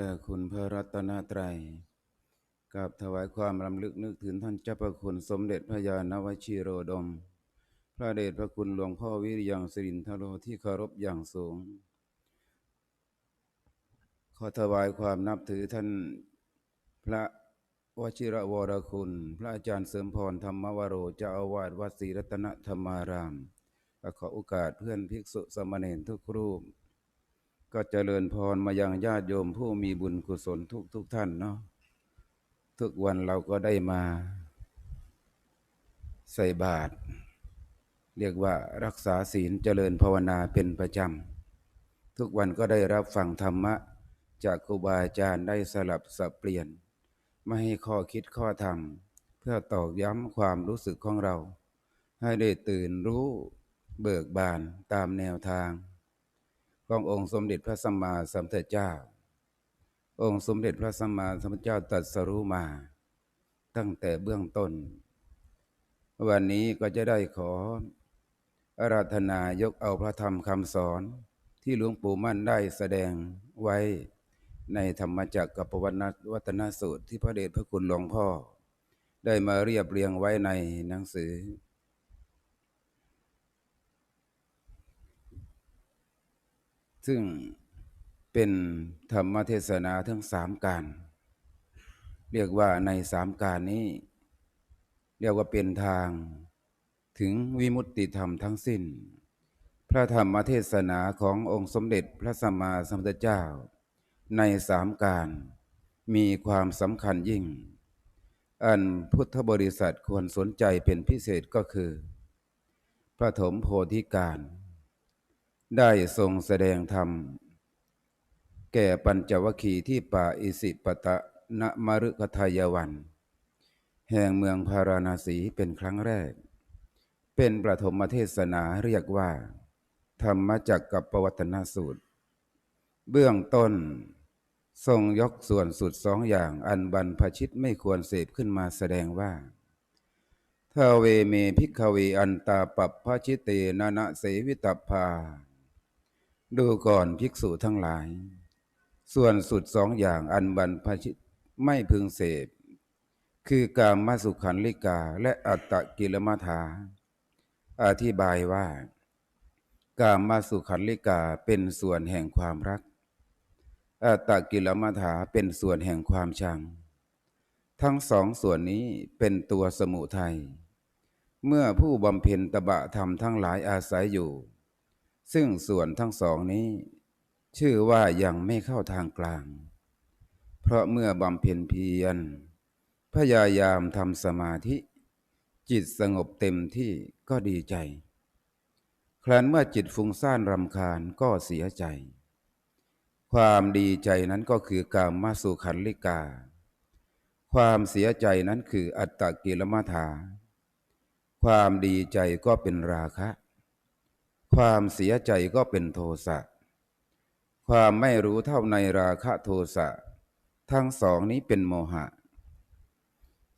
แด่คุณพระรัตนตรัยกับถวายความรำลึกนึกถึงท่านเจ้าประคุณสมเด็จพระยาณวชิโรดม พระเดชพระคุณหลวงพ่อวิริยังสิรินทโรที่เคารพอย่างสูง ขอถวายความนับถือท่านพระวชิระวรคุณ พระอาจารย์เสริมพรธรรมวโรเจ้าอาวาสวัดศรีรัตนธรรมารามและขอโอกาสเพื่อนภิกษุสามเณรทุกรูป ก็เจริญพรมายังญาติโยมผู้มีบุญกุศลทุกทุกท่านเนาะทุกวันเราก็ได้มา ใส่บาตรเรียกว่ารักษาศีลเจริญภาวนาเป็นประจำ ทุกวันก็ได้รับฟังธรรมะ จากครูบาอาจารย์ได้สลับสับเปลี่ยน ไม่ให้ข้อคิดข้อธรรม เพื่อตอกย้ำความรู้สึกของเรา ให้ได้ตื่นรู้เบิกบานตามแนวทาง ขององค์สมเด็จพระสัมมาสัมพุทธเจ้า องค์สมเด็จพระสัมมาสัมพุทธเจ้าตรัสรู้มา ตั้งแต่เบื้องต้น วันนี้ก็จะได้ขออาราธนายกเอาพระธรรมคำสอนที่หลวงปู่มั่นได้แสดงไว้ในธรรมจักรกับปวัณวัฒนสูตรที่พระเดชพระคุณหลวงพ่อ ได้มาเรียบเรียงไว้ในหนังสือ ซึ่งเป็นธรรมเทศนาทั้งสามการ เรียกว่าในสามการนี้ เรียกว่าเป็นทางถึงวิมุตติธรรมทั้งสิ้น พระธรรมเทศนาขององค์สมเด็จพระสัมมาสัมพุทธเจ้า ในสามการมีความสำคัญยิ่ง อันพุทธบริษัทควรสนใจเป็นพิเศษก็คือพระถมโพธิการ ได้ทรงแสดงธรรม แก่ปัญจวคีที่ป่าอิสิปตะณมรุกทายวัน แห่งเมืองพาราณสีเป็นครั้งแรก เป็นประถมเทศนาเรียกว่า ธรรมจักกับปวัตนสูตร เบื้องต้น ทรงยกส่วนสุดสองอย่างอันบรรพชิตไม่ควรเสพขึ้นมาแสดงว่าทาเวเมพิกขเวอันตาปัปพชิเตนานะเสวิตพา ดูก่อนภิกษุทั้งหลาย ส่วนสุดสองอย่างอันบรรพชิตไม่พึงเสพ คือกามมาสุขันลิกาและอัตตกิลมัฐา อธิบายว่า กามมาสุขันลิกาเป็นส่วนแห่งความรัก อัตตกิลมัฐาเป็นส่วนแห่งความชัง ทั้งสองส่วนนี้เป็นตัวสมุทัยเมื่อผู้บำเพ็ญตบะธรรมทั้งหลายอาศัยอยู่ ซึ่งส่วนทั้งสองนี้ ชื่อว่ายังไม่เข้าทางกลาง เพราะเมื่อบำเพ็ญเพียร พยายามทำสมาธิ จิตสงบเต็มที่ก็ดีใจ ครั้นเมื่อจิตฟุ้งซ่านรำคาญก็เสียใจ ความดีใจนั้นก็คือกามมาสุขันลิกา ความเสียใจนั้นคืออัตตกิลมัฐาความดีใจก็เป็นราคะ ความเสียใจก็เป็นโทสะ ความไม่รู้เท่าในราคะโทสะ ทั้งสองนี้เป็นโมหะ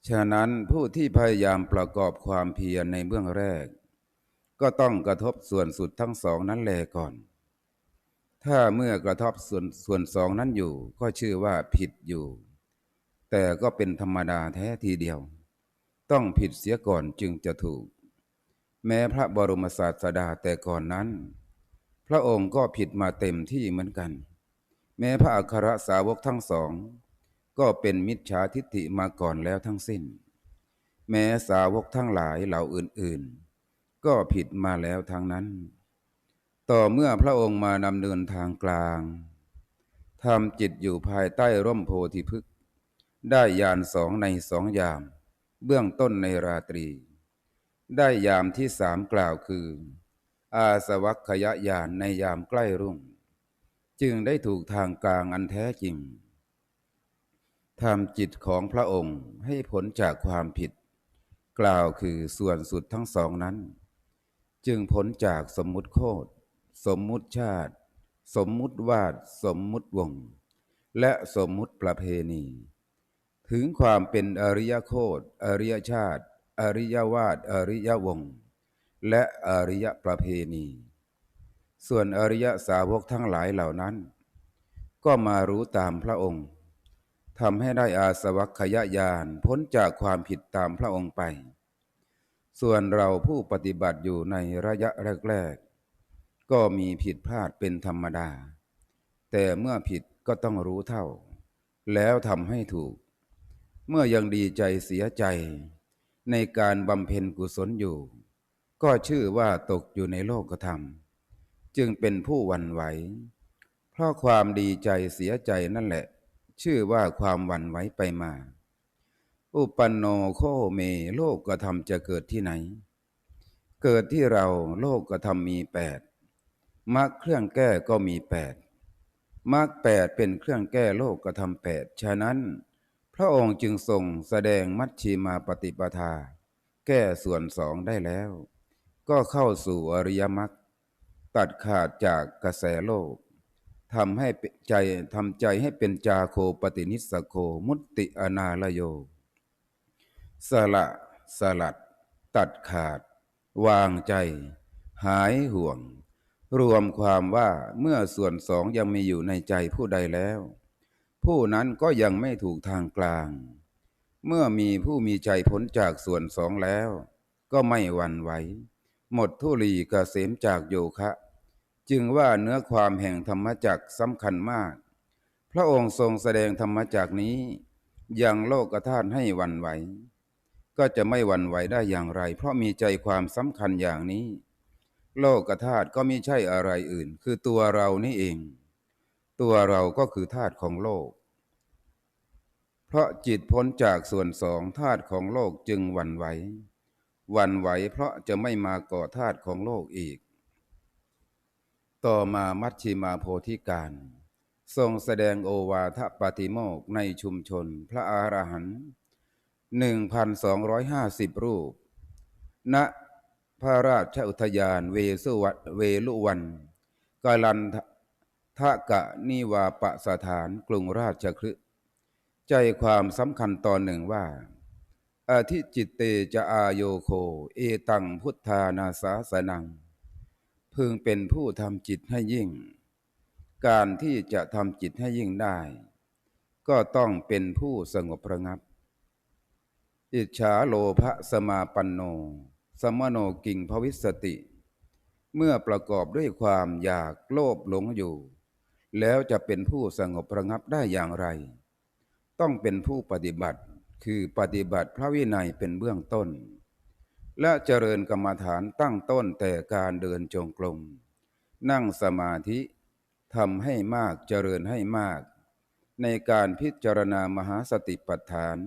ฉะนั้นผู้ที่พยายามประกอบความเพียรในเบื้องแรก ก็ต้องกระทบส่วนสุดทั้งสองนั้นแลก่อน ถ้าเมื่อกระทบส่วนส่วนสองนั้นอยู่ ก็ชื่อว่าผิดอยู่ แต่ก็เป็นธรรมดาแท้ทีเดียว ต้องผิดเสียก่อนจึงจะถูก แม้พระบรมศาสดาแต่ก่อนนั้น พระองค์ก็ผิดมาเต็มที่เหมือนกัน แม้พระอัครสาวกทั้งสอง ก็เป็นมิจฉาทิฏฐิมาก่อนแล้วทั้งสิ้น แม้สาวกทั้งหลายเหล่าอื่นๆ ก็ผิดมาแล้วทางนั้น ต่อเมื่อพระองค์มานำเนินทางกลางทำจิตอยู่ภายใต้ร่มโพธิพฤกษ์ได้ยานสองในสองยาม เบื้องต้นในราตรี ได้ยามที่สามกล่าวคือ อาสวัคขยญาณในยามใกล้รุ่ง จึงได้ถูกทางกลางอันแท้จริงทำจิตของพระองค์ให้ผลจากความผิด กล่าวคือส่วนสุดทั้งสองนั้น จึงผลจากสมมุติโคตสมมุติชาติ สมมุติวาดสมมุติวง และสมมุติประเพณี ถึงความเป็นอริยโคตอริยชาติ อริยวาดอริยวงศ์และอริยประเพณี ส่วนอริยสาวกทั้งหลายเหล่านั้น ก็มารู้ตามพระองค์ทำให้ได้อาสวัคยญาณพ้นจากความผิดตามพระองค์ไป ส่วนเราผู้ปฏิบัติอยู่ในระยะแรก ๆ ก็มีผิดพลาดเป็นธรรมดา แต่เมื่อผิดก็ต้องรู้เท่า แล้วทำให้ถูก เมื่อยังดีใจเสียใจ ในการบำเพ็ญกุศลอยู่ ก็ชื่อว่าตกอยู่ในโลกธรรม จึงเป็นผู้วันไหว เพราะความดีใจเสียใจนั่นแหละ ชื่อว่าความวันไหวไปมา อุปันโนโคเมโลกกระทำจะเกิดที่ไหน เกิดที่เราโลกกระทำมีแปดมรรคเครื่องแก้ก็มีแปดมรรคแปดเป็นเครื่องแก้โลกกระทำแปดฉะนั้น ระองค์จึงทรงแสดงมัชชีมาปฏิปทา แก้ส่วนสองได้แล้ว ก็เข้าสู่อริยมรรคตัดขาดจากกระแสโลกทำให้ใจทำใจให้เป็นจาโคปฏินิสสโคมุตติอนาลโย สละสลัด ตัดขาด วางใจ หายห่วง รวมความว่าเมื่อส่วนสองยังมีอยู่ในใจผู้ใดแล้ว ผู้นั้นก็ยังไม่ถูกทางกลาง เมื่อมีผู้มีใจพ้นจากส่วนสองแล้ว ก็ไม่หวั่นไหว หมดทุลีกเกษมจากโยคะ จึงว่าเนื้อความแห่งธรรมจักสำคัญมาก พระองค์ทรงแสดงธรรมจักนี้ยังโลกธาตุให้หวั่นไหว ก็จะไม่หวั่นไหวได้อย่างไร เพราะมีใจความสำคัญอย่างนี้ โลกธาตุก็ไม่ใช่อะไรอื่น คือตัวเรานี่เอง ตัวเราก็คือธาตุของโลก เพราะจิตพ้นจากส่วนสองธาตุของโลกจึงหวั่นไหวหวั่นไหวเพราะจะไม่มาก่อธาตุของโลกอีก ต่อมามัชชิมาโพธิการ ทรงแสดงโอวาทปาติโมกในชุมชนพระอรหันต์หนึ่งพันสองร้อยห้าสิบรูป ณ พระราชอุทยานเวสุวัตเวลุวันกาลัน ทะกะนิวาปสถานกรุงราชคฤห์ใจความสำคัญตอนหนึ่งว่าอธิจิตเตจะอาโยโค เอตังพุทธานาสาสนัง พึงเป็นผู้ทำจิตให้ยิ่ง การที่จะทำจิตให้ยิ่งได้ ก็ต้องเป็นผู้สงบระงับ อิจฉาโลภสมาปันโน สมโนกิงภวิสติ เมื่อประกอบด้วยความอยากโลภหลงอยู่ แล้วจะเป็นผู้สงบระงับได้อย่างไร ต้องเป็นผู้ปฏิบัติคือปฏิบัติพระวินัยเป็นเบื้องต้น และเจริญกรรมฐานตั้งต้นแต่การเดินจงกรมนั่งสมาธิทำให้มากเจริญให้มาก ในการพิจารณามหาสติปัฏฐาน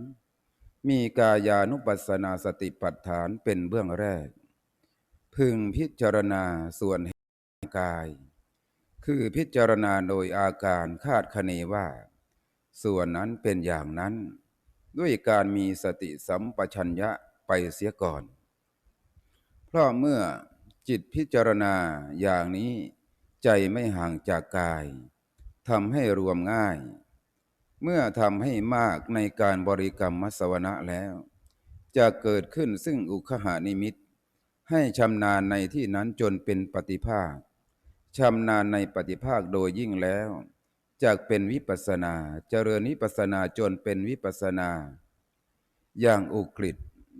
มีกายานุปัสสนาสติปัฏฐานเป็นเบื้องแรก พึงพิจารณาส่วนแห่งกาย คือพิจารณาโดยอาการคาดคะเนว่า ส่วนนั้นเป็นอย่างนั้น ด้วยการมีสติสัมปชัญญะไปเสียก่อน เพราะเมื่อจิตพิจารณาอย่างนี้ ใจไม่ห่างจากกายทำให้รวมง่าย เมื่อทำให้มากในการบริกรรมมัสวนะแล้ว จะเกิดขึ้นซึ่งอุคหานิมิต ให้ชำนาญในที่นั้นจนเป็นปฏิภาค ชำนาญในปฏิภาคโดยยิ่งแล้วจากเป็นวิปัสนาเจริญวิปัสนาจนเป็นวิปัสนา อย่างอุกฤษ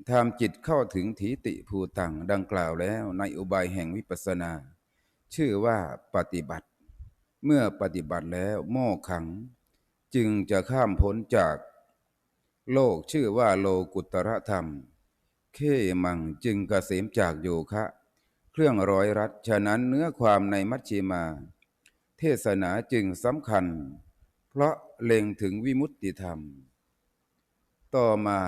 ทำจิตเข้าถึงถีติภูตังดังกล่าวแล้วในอุบายแห่งวิปัสนา ชื่อว่าปฏิบัติ เมื่อปฏิบัติแล้วโม่ขัง จึงจะข้ามพ้นจาก โลกชื่อว่าโลกุตระธรรมเคมังจึงกเกษมจากโยคะ เครื่องร้อยรัด ฉะนั้นเนื้อความในมัชฌิมา เทศนาจึงสำคัญ เพราะเล็งถึงวิมุตติธรรม ต่อมา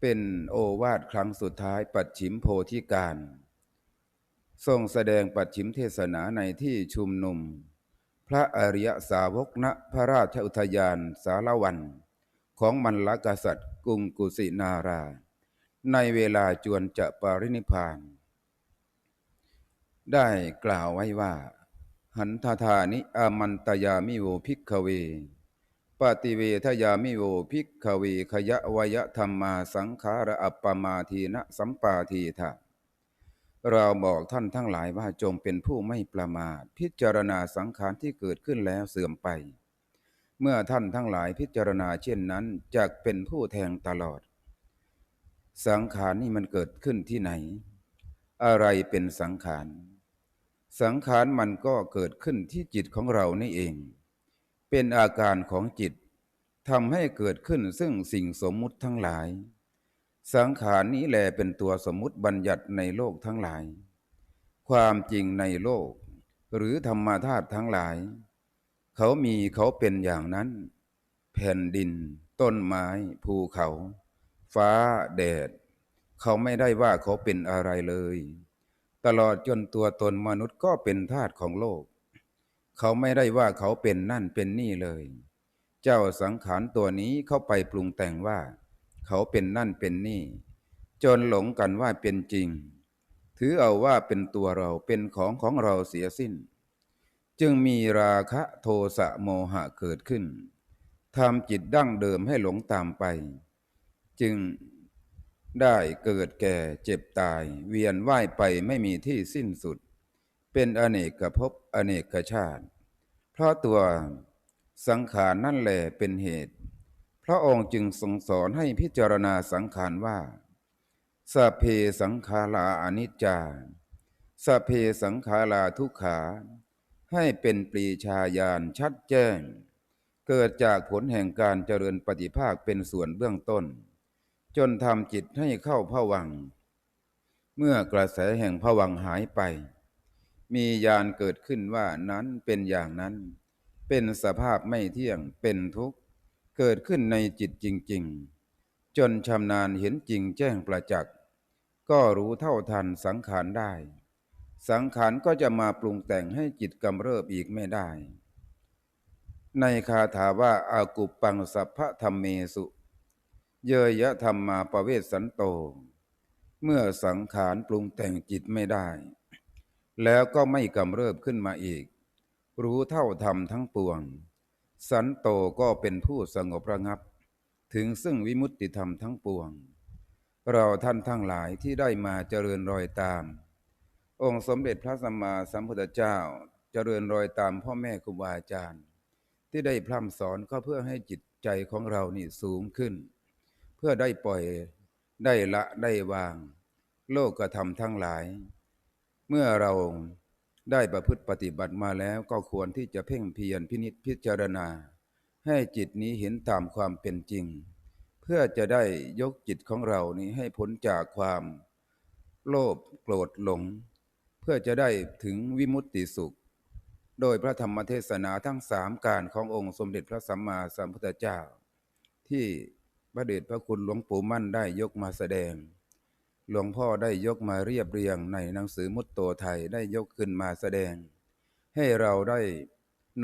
เป็นโอวาทครั้งสุดท้ายปัดฉิมโพธิการ ทรงแสดงปัดฉิมเทศนาในที่ชุมนุม พระอริยสาวกณพระราชอุทยานสารวันของมันลกษัตริย์กรุงกุสินารา ในเวลาจวนจะปรินิพพาน ได้กล่าวไว้ว่า หันทธานิอามันตยามิโวภิกขเว ปฏิเวทยามิโวภิกขเว ขยะวยธรรมาสังขารอัปปมาทีนะสัมปาทีทะเราบอกท่านทั้งหลายว่าจงเป็นผู้ไม่ประมาท พิจารณาสังขารที่เกิดขึ้นแล้วเสื่อมไป เมื่อท่านทั้งหลายพิจารณาเช่นนั้นจะเป็นผู้แทงตลอด สังขารนี่มันเกิดขึ้นที่ไหน อะไรเป็นสังขาร สังขารมันก็เกิดขึ้นที่จิตของเรานี่เอง เป็นอาการของจิตทำให้เกิดขึ้นซึ่งสิ่งสมมุติทั้งหลาย สังขารนี้แลเป็นตัวสมมุติบัญญัติในโลกทั้งหลาย ความจริงในโลก หรือธรรมธาตุทั้งหลาย เขามีเขาเป็นอย่างนั้น แผ่นดิน ต้นไม้ ภูเขา ฟ้าแดด เขาไม่ได้ว่าเขาเป็นอะไรเลย ตลอดจนตัวตนมนุษย์ก็เป็นธาตุของโลก เขาไม่ได้ว่าเขาเป็นนั่นเป็นนี่เลย เจ้าสังขารตัวนี้เข้าไปปรุงแต่งว่า เขาเป็นนั่นเป็นนี่ จนหลงกันว่าเป็นจริง ถือเอาว่าเป็นตัวเราเป็นของของเราเสียสิ้น จึงมีราคะโทสะโมหะเกิดขึ้นทำจิตดั้งเดิมให้หลงตามไป จึง ได้เกิดแก่เจ็บตาย เวียนว่ายไปไม่มีที่สิ้นสุด เป็นอเนกภพอเนกชาติ เพราะตัวสังขารนั่นแหละเป็นเหตุ พระองค์จึงทรงสอนให้พิจารณาสังขารว่าสเพสังขาราอนิจจาสเพสังขาราทุกขา ให้เป็นปรีชาญาณชัดแจ้ง เกิดจากผลแห่งการเจริญปฏิภาคเป็นส่วนเบื้องต้น จนทำจิตให้เข้าผวัง เมื่อกระแสแห่งผวังหายไป มีญาณเกิดขึ้นว่านั้นเป็นอย่างนั้น เป็นสภาพไม่เที่ยงเป็นทุกข์ เกิดขึ้นในจิตจริง ๆ จนชำนาญเห็นจริงแจ้งประจักษ์ก็รู้เท่าทันสังขารได้ สังขารก็จะมาปรุงแต่งให้จิตกำเริบอีกไม่ได้ ในคาถาว่าอากุปปังสัพพะธรรมเมสุ เยยะธรรมมาประเวสสันโต เมื่อสังขารปรุงแต่งจิตไม่ได้ แล้วก็ไม่กำเริบขึ้นมาอีก รู้เท่าธรรมทั้งปวง สันโตก็เป็นผู้สงบระงับ ถึงซึ่งวิมุตติธรรมทั้งปวง เราท่านทั้งหลายที่ได้มาเจริญรอยตาม องค์สมเด็จพระสัมมาสัมพุทธเจ้าเจริญรอยตามพ่อแม่ครูบาอาจารย์ ที่ได้พร่ำสอนก็เพื่อให้จิตใจของเรานี่สูงขึ้น พื่อได้ปล่อยได้ละได้วาง โลกกระทำทั้งหลาย เมื่อเราได้ประพฤติปฏิบัติมาแล้วก็ควรที่จะเพ่งเพียรพินิจพิจารณา ให้จิตนี้เห็นตามความเป็นจริง เพื่อจะได้ยกจิตของเรานี้ให้พ้นจากความ โลภโกรธหลง เพื่อจะได้ถึงวิมุตติสุข โดยพระธรรมเทศนาทั้งสามการขององค์สมเด็จพระสัมมาสัมพุทธเจ้า ที่ พระเดชพระคุณหลวงปู่มั่นได้ยกมาแสดง หลวงพ่อได้ยกมาเรียบเรียงในหนังสือมุตโตไทยได้ยกขึ้นมาแสดง ให้เราได้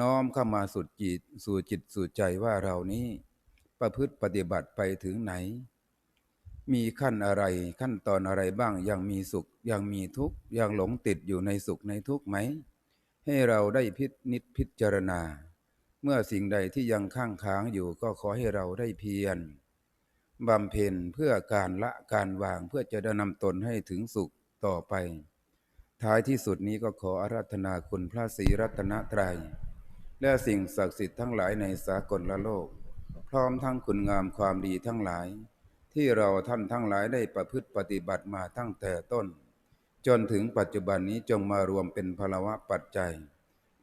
น้อมเข้ามาสุดจิตสู่จิตสู่ใจว่าเรานี้ ประพฤติปฏิบัติไปถึงไหน มีขั้นอะไรขั้นตอนอะไรบ้างยังมีสุขยังมีทุกข์ยังหลงติดอยู่ในสุขในทุกข์ไหม ให้เราได้พินิจพิจารณา เมื่อสิ่งใดที่ยังข้างค้างอยู่ก็ขอให้เราได้เพียร บำเพ็ญเพื่อการละการวางเพื่อจะได้นำตนให้ถึงสุขต่อไป ท้ายที่สุดนี้ก็ขออาราธนาคุณพระศรีรัตนตรัย และสิ่งศักดิ์สิทธิ์ทั้งหลายในสากลละโลก พร้อมทั้งคุณงามความดีทั้งหลาย ที่เราท่านทั้งหลายได้ประพฤติปฏิบัติมาตั้งแต่ต้น จนถึงปัจจุบันนี้จงมารวมเป็นพลวะปัจจัย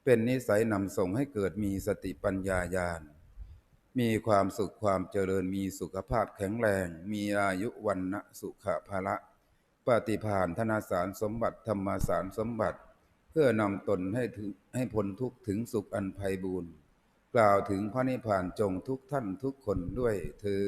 เป็นนิสัยนำส่งให้เกิดมีสติปัญญาญาณ มีความสุขความเจริญมีสุขภาพแข็งแรง มีอายุวันนะสุขภาระปฏิภาณธนาสารสมบัติธรรมสารสมบัติ เพื่อนำตนให้ถึงให้พ้นทุกถึงสุขอันไพบูรณ์กล่าวถึงพระนิพพานจงทุกท่านทุกคนด้วยเธอ